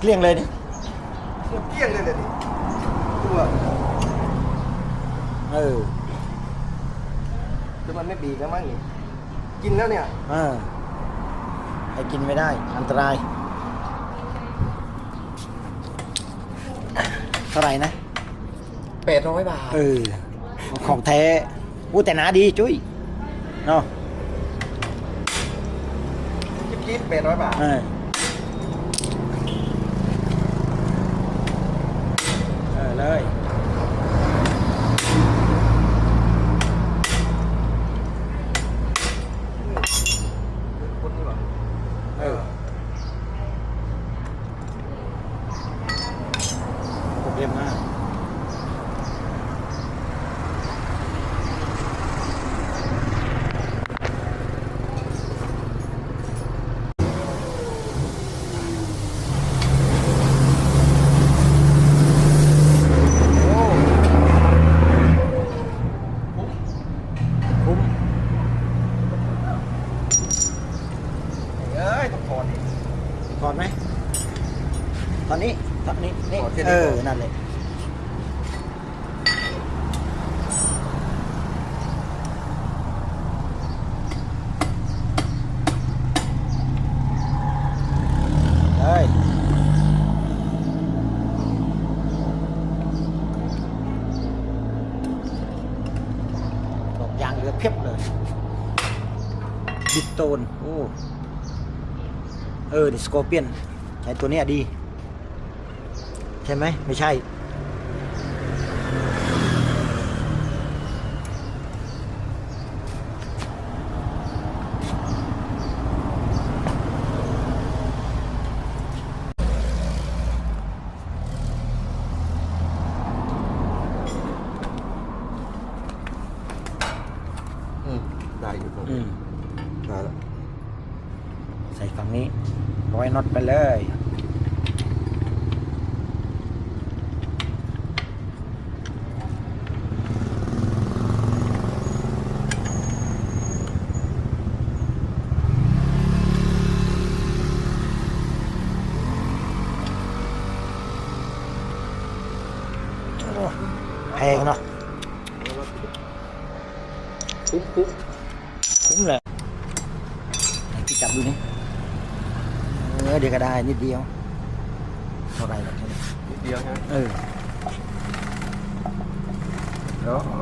เกลี้ยงเลยดิหมดเกลี้ยงเลยเลยดิตัวเออแต่มันไม่บีบแล้วมั้งนี่กินแล้วเนี่ยเออให้กินไม่ได้ อันตราย เท่าไหร่นะ แปดร้อยบาท เออ ของแท้อู้แต่หนาดีจุ้ยเนาะ จิ๊บจิ๊บแปดร้อยบาท เออเออเลย คนนี้หรอ เออ โปรแกรมมากโอ้คุ้มเอ้ยต้องถอนอีกถอดไหม ตอนนี้ ตอนนี้นี่ถอดแค่นี้เออก่อนนั่นเลยเฮ้ยดอกยางเหลือเพียบเลย บิดโตนโอ้ เออดิสโกเปียนใช้ตัวเนี้ยดี ใช่ไหมไม่ใช่ อืมได้อยู่ตรงอืนี้มได้แล้ว ใส่ฝั่งนี้ร้อยน็อตไปเลย โอ้ แพงเนาะปุ๊บปุ๊บคุ้มเลยไหนพี่จับดูนี่เออเดี๋ยวก็ได้นิดเดียวเท่าไหรหรอกแค่นี้นิดเดียวใช่ไหมเออร้อยแปด